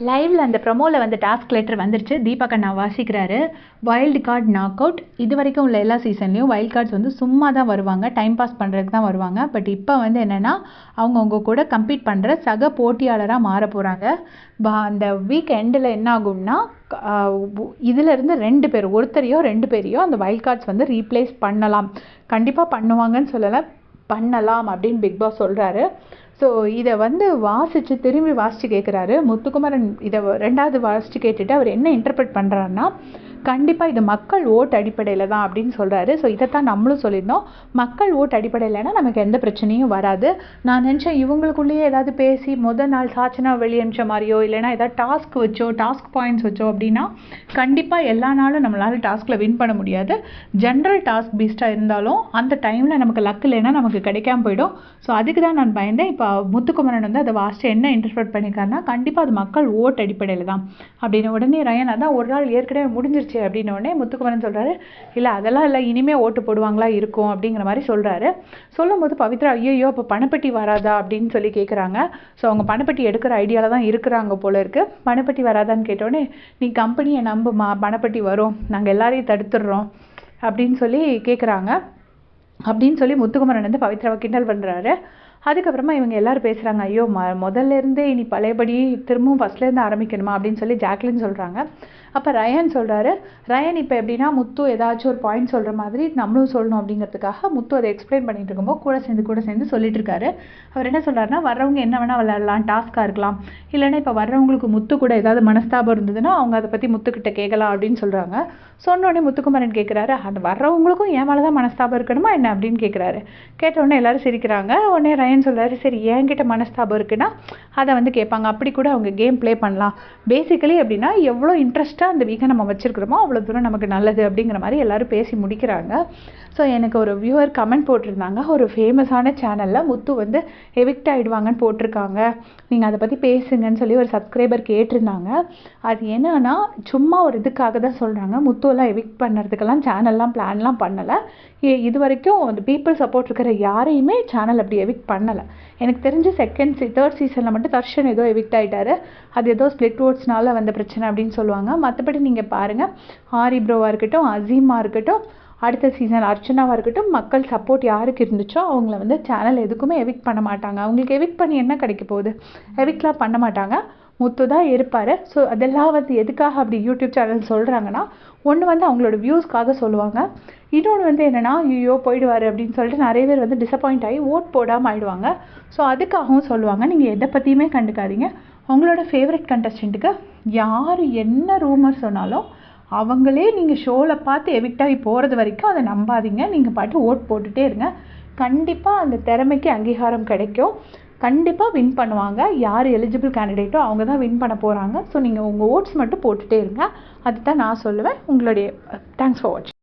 லைவ்ல அந்த ப்ரொமோவில் வந்து டாஸ்க் லெட்டர் வந்துருச்சு. தீபக் அண்ணா வாசிக்கிறாரு. வைல்டு கார்டு நாக் அவுட் இது வரைக்கும் உள்ள எல்லா சீசன்லேயும் வைல்ட் கார்ட்ஸ் வந்து சும்மா தான் வருவாங்க. டைம் பாஸ் பண்ணுறதுக்கு தான் வருவாங்க. பட் இப்போ வந்து என்னென்னா அவங்கவுங்க கூட கம்பீட் பண்ணுற சக போட்டியாளராக மாற போகிறாங்க அந்த வீக் எண்டில் என்ன ஆகும்னா இதிலேருந்து ரெண்டு பேர் ஒருத்தரையோ ரெண்டு பேரையோ அந்த வைல்ட் கார்ட்ஸ் வந்து ரீப்ளேஸ் பண்ணலாம். கண்டிப்பாக பண்ணுவாங்கன்னு சொல்லலை பண்ணலாம் அப்படின்னு பிக் பாஸ் சொல்கிறாரு ஸோ இதை வந்து வாசித்து திரும்பி வாசித்து கேட்குறாரு முத்துக்குமரன் இதை ரெண்டாவது வாசித்து கேட்டுட்டு அவர் என்ன இன்டர்பிரட் பண்ணுறாருன்னா கண்டிப்பாக இது மக்கள் ஓட்டு அடிப்படையில் தான் அப்படின்னு சொல்கிறாரு ஸோ இதைத்தான் நம்மளும் சொல்லியிருந்தோம். மக்கள் ஓட்டு அடிப்படையில்னா நமக்கு எந்த பிரச்சனையும் வராது. நான் நினச்சேன் இவங்களுக்குள்ளேயே ஏதாவது பேசி முதல் நாள் சாச்சனா வெளியே மாதிரியோ இல்லைனா ஏதாவது டாஸ்க் வச்சோ டாஸ்க் பாயிண்ட்ஸ் வச்சோ அப்படின்னா கண்டிப்பாக எல்லா நாளும் நம்மளால் டாஸ்கில் வின் பண்ண முடியாது. ஜென்ரல் டாஸ்க் பீஸ்டாக இருந்தாலும் அந்த டைமில் நமக்கு லக் இல்லைன்னா நமக்கு கிடைக்காம போயிடும். ஸோ அதுக்கு தான் நான் பயந்தேன். இப்போ முத்துக்குமரன் வந்து அதை வாஸ்ட்டு என்ன இன்டர்பிரட் பண்ணியிருக்காருன்னா கண்டிப்பாக அது மக்கள் ஓட்டு அடிப்படையில் தான். அப்படின்னு உடனே ரயன் அதான் ஒரு நாள் ஏற்கனவே முடிஞ்சிருச்சு. போயிடுச்சு அப்படின்னோடனே முத்துக்குமரன் சொல்கிறாரு இல்லை அதெல்லாம் இல்லை இனிமேல் ஓட்டு போடுவாங்களா இருக்கும் அப்படிங்கிற மாதிரி சொல்கிறாரு சொல்லும் போது பவித்ரா ஐயோ இப்போ பணப்பட்டி வராதா? அப்படின்னு சொல்லி கேட்குறாங்க ஸோ அவங்க பணப்பட்டி எடுக்கிற ஐடியாவில் தான் இருக்கிறாங்க போல இருக்குது பணப்பட்டி வராதான்னு கேட்டோடனே நீ கம்பெனியை நம்புமா பணப்பட்டி வரும் நாங்கள் எல்லாரையும் தடுத்துடுறோம் அப்படின்னு சொல்லி கேட்குறாங்க அப்படின்னு சொல்லி முத்துக்குமரன் வந்து பவித்ராவை கிண்டல் பண்ணுறாரு அதுக்கப்புறமா இவங்க எல்லாரும் பேசுகிறாங்க ஐயோ ம முதல்ல இருந்தே இனி பழையபடி திரும்பவும் ஃபஸ்ட்லேருந்து ஆரம்பிக்கணுமா? அப்படின்னு சொல்லி ஜாக்லின் சொல்கிறாங்க அப்போ ரயன் சொல்கிறாரு ரயன் இப்போ எப்படின்னா முத்து ஏதாச்சும் ஒரு பாயிண்ட் சொல்கிற மாதிரி நம்மளும் சொல்லணும் அப்படிங்கிறதுக்காக முத்து அதை எக்ஸ்பிளைன் பண்ணிட்டு இருக்கும்போது கூட சேர்ந்து கூட சேர்ந்து சொல்லிட்டு இருக்காரு. அவர் என்ன சொல்கிறாருன்னா வர்றவங்க என்ன வேணால் விளையாடலாம் டாஸ்க்காக இருக்கலாம். இல்லைன்னா இப்போ வர்றவங்களுக்கு முத்து கூட ஏதாவது மனஸ்தாபம் இருந்ததுன்னா அவங்க அதை பற்றி முத்துக்கிட்ட கேட்கலாம் அப்படின்னு சொல்கிறாங்க சொன்னோடனே முத்துக்குமரன் கேட்குறாரு அந்த வர்றவங்களுக்கும் என் மேலே தான் மனஸ்தாபம் இருக்கணுமா என்ன? அப்படின்னு கேட்குறாரு கேட்டவுடனே எல்லாரும் சிரிக்கிறாங்க. உடனே ரயன் சொல்கிறாரு சரி என்கிட்ட மனஸ்தாபம் இருக்குன்னா அதை வந்து கேட்பாங்க. அப்படி கூட அவங்க கேம் ப்ளே பண்ணலாம். பேசிக்கலி அப்படின்னா எவ்வளோ இன்ட்ரெஸ்ட்டாக அந்த வீக்கை நம்ம வச்சுருக்கிறோமோ அவ்வளோ தூரம் நமக்கு நல்லது அப்படிங்கிற மாதிரி எல்லோரும் பேசி முடிக்கிறாங்க. ஸோ எனக்கு ஒரு வியூவர் கமெண்ட் போட்டிருந்தாங்க. ஒரு ஃபேமஸான சேனலில் முத்து வந்து எவிக்ட் ஆகிடுவாங்கன்னு போட்டிருக்காங்க. நீங்கள் அதை பற்றி பேசுங்கன்னு சொல்லி ஒரு சப்ஸ்கிரைபர் கேட்டிருந்தாங்க. அது என்னன்னா சும்மா ஒரு இதுக்காக தான் சொல்கிறாங்க முத்துவெல்லாம் எவிக்ட் பண்ணுறதுக்கெல்லாம் சேனல்லாம் பிளான்லாம் பண்ணலை. இது வரைக்கும் அந்த பீப்புள் சப்போர்ட் இருக்கிற யாரையுமே சேனல் அப்படி எவிக்ட் பண்ணலை. எனக்கு தெரிஞ்ச செகண்ட் சீ தேர்ட் சீசனில் மட்டும் தர்ஷன் ஏதோ எவிக்ட் ஆகிட்டாரு அது ஏதோ ஸ்பிளிட் ஓட்ஸ்னால வந்த பிரச்சனை அப்படின்னு சொல்லுவாங்க. மற்றபடி நீங்கள் பாருங்கள் ஆரி ப்ரோவாக இருக்கட்டும் அசீமாக இருக்கட்டும் அடுத்த சீசன் அர்ச்சனாவாக இருக்கட்டும் மக்கள் சப்போர்ட் யாருக்கு இருந்துச்சோ அவங்கள வந்து சேனல் எதுக்குமே எவிக்ட் பண்ண மாட்டாங்க. அவங்களுக்கு எவிக்ட் பண்ணி என்ன கிடைக்க போகுது? எவிக்ட்லாம் பண்ண மாட்டாங்க. முத்து தான் இருப்பார். ஸோ அதெல்லாம் வந்து எதுக்காக அப்படி யூடியூப் சேனல் சொல்கிறாங்கன்னா ஒன்று வந்து அவங்களோட வியூஸ்க்காக சொல்லுவாங்க. இன்னொன்று வந்து என்னென்னா ஐயோ போயிடுவார் அப்படின்னு சொல்லிட்டு நிறைய பேர் வந்து டிசப்பாயிண்ட் ஆகி ஓட் போடாமல் ஆயிடுவாங்க. ஸோ அதுக்காகவும் சொல்லுவாங்க. நீங்கள் எதை பற்றியுமே கண்டுக்காதீங்க. உங்களோட ஃபேவரட் கண்டஸ்டண்ட்டுக்கு யார் என்ன ரூமர் சொன்னாலும் அவங்களே நீங்கள் ஷோவில் பார்த்து எவிக்ட் ஆகி போகிறது வரைக்கும் அதை நம்பாதீங்க. நீங்கள் பாட்டு ஓட் போட்டுகிட்டே இருங்க. கண்டிப்பாக அந்த திறமைக்கு அங்கீகாரம் கிடைக்கும். கண்டிப்பாக வின் பண்ணுவாங்க. யார் எலிஜிபிள் கேண்டிடேட்டோ அவங்க தான் வின் பண்ண போகிறாங்க ஸோ நீங்கள் உங்கள் ஓட்ஸ் மட்டும் போட்டுகிட்டே இருங்க. அதுதான் நான் சொல்லுவேன். உங்களுடைய தேங்க்ஸ் ஃபார் வாட்சிங்